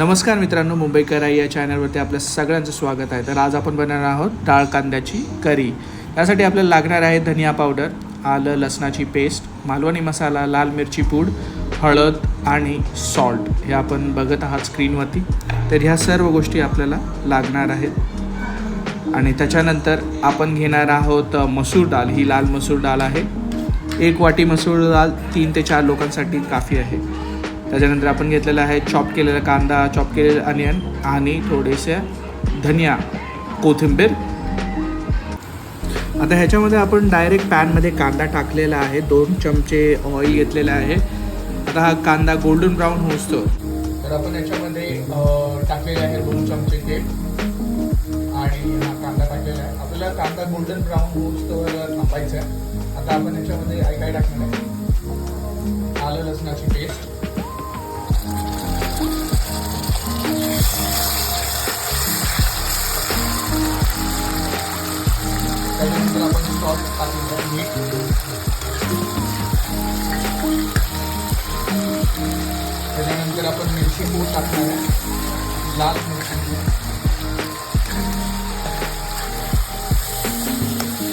नमस्कार मित्रांनो मुंबईकर आई या चॅनलवरती आपल्या सगळ्यांचं स्वागत आहे. तर आज आपण बनवणार आहोत डाळ कांद्याची करी. त्यासाठी आपल्याला लागणार आहे धनिया पावडर आलं लसणाची पेस्ट मालवणी मसाला लाल मिरची पूड हळद आणि सॉल्ट हे आपण बघत आहात स्क्रीनवरती तर ह्या सर्व गोष्टी आपल्याला लागणार आहेत. आणि त्याच्यानंतर आपण घेणार आहोत मसूर डाळ ही लाल मसूर डाळ आहे. एक वाटी मसूर डाळ तीन ते चार लोकांसाठी काफी आहे. त्याच्यानंतर आपण घेतलेला आहे चॉप केलेला कांदा चॉप केलेलं अनियन आणि थोडेसे धनिया कोथिंबीर. आता ह्याच्यामध्ये आपण डायरेक्ट पॅनमध्ये कांदा टाकलेला आहे. दोन चमचे ऑइल घेतलेलं आहे. आता हा कांदा गोल्डन ब्राऊन होतो तर आपण याच्यामध्ये टाकलेले आहे दोन चमचे तेल. आणि हा कांदा टाकलेला आहे. आपल्याला कांदा गोल्डन ब्राऊन होतो थांबायचा आहे आता आपण याच्यामध्ये काय काय टाकणार आहे? आलं लसणाची पेस्ट त्याच्यानंतर आपण सॉस टाकलेलं आहे मीठ त्याच्यानंतर आपण मिरची पूड टाकणार आहे. लाल मिरची.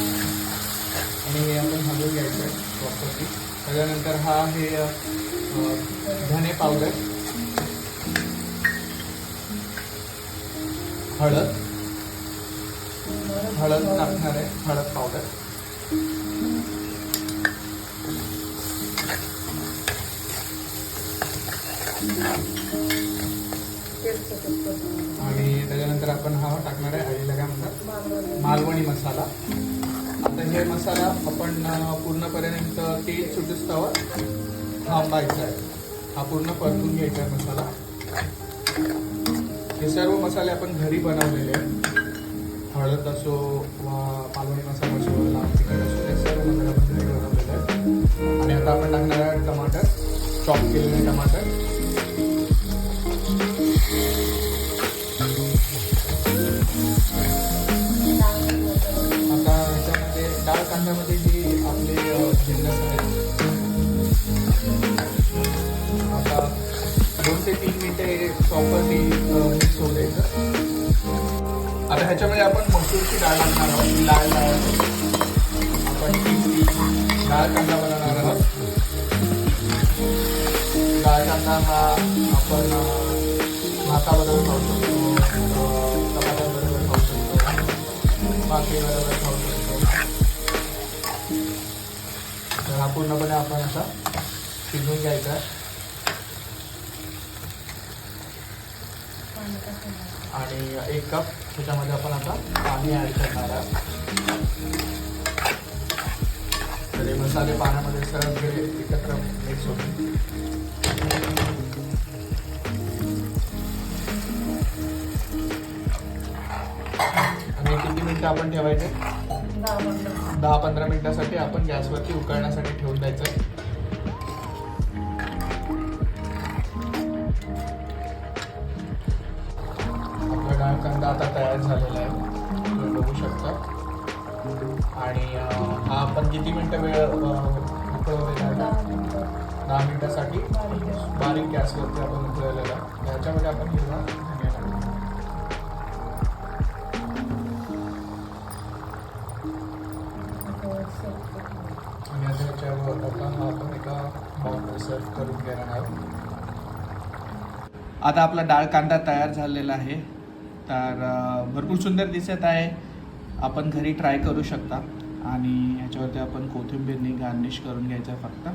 आणि हे आपण हलवून घ्यायचं आहे प्रॉपरली त्याच्यानंतर हा आहे धने पावडर हळद हळद टाकणार आहे हळद पावडर आणि त्याच्यानंतर आपण हा टाकणार आहे आईला काय म्हणतात मालवणी मसाला. आता हे मसाला आपण पूर्णपर्यंत तेल सुटस्तावर थांबायचा आहे. हा पूर्ण परतून घ्यायचा आहे मसाला. हे सर्व मसाले आपण घरी बनवलेले आहेत. हळद असो वा मालवणी मसाला असो लाल तिखट असो ते सर्व मसाले आपण घरी बनवलेले आहेत आणि आता आपण टाकणार आहे टमाटर चॉप केलेले टमाटर. आता ह्याच्यामध्ये डाळ कांद्यामध्ये जी आपले जिन्नस आहेत. आता दोन ते तीन मिनिटे प्रॉपरली मिक्स होऊ द्यायचं. आता ह्याच्यामध्ये आपण मसूरची डाळ टाकणार आहोत. ही लाल डाळ आपण डाळ कांदा बनवणार आहोत. डाळ कांदा हा आपण भाताबरोबर खाऊ शकतो टमाट्याबरोबर खाऊ शकतो भाकरीबरोबर खाऊ शकतो. तर हा पूर्णपणे आपण असा शिजवून घ्यायचा. आहे आणि एक कप त्याच्यामध्ये आपण आता पाणी ॲड करणार आहोत. तर हे मसाले पाण्यामध्ये सरळ गेले एकत्र मिक्स होते आणि किती मिनिटं आपण ठेवायचे? दहा पंधरा मिनिटासाठी आपण गॅसवरती उकळण्यासाठी ठेवून द्यायचं. तयार झालेला आहे. तुम्ही बघू शकता. आणि हा आपण किती मिनटं वेळ उकळवलेला दहा मिनटासाठी? बारीक गॅसवरती आपण उकळलेला. आहे याच्यामध्ये आपण हिरवा आणि आता याच्यावर आपण एका बाउलमध्ये सर्व करून घेणार आहोत. आता आपला डाळ कांदा तयार झालेला आहे. तर भरपूर सुंदर दिसत आहे. आपण घरी ट्राय करू शकता. आणि ह्याच्यावरती आपण कोथिंबीरनी गार्निश करून घ्यायचं आहे फक्त.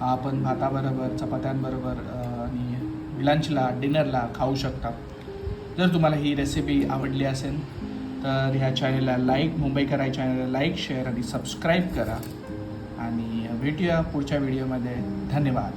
हा आपण भाताबरोबर चपात्यांबरोबर आणि लंचला डिनरला खाऊ शकता. जर तुम्हाला ही रेसिपी आवडली असेल तर ह्या चॅनलला लाईक मुंबईकर आहे चॅनलला लाईक शेअर आणि सबस्क्राईब करा. आणि भेटूया पुढच्या व्हिडिओमध्ये धन्यवाद.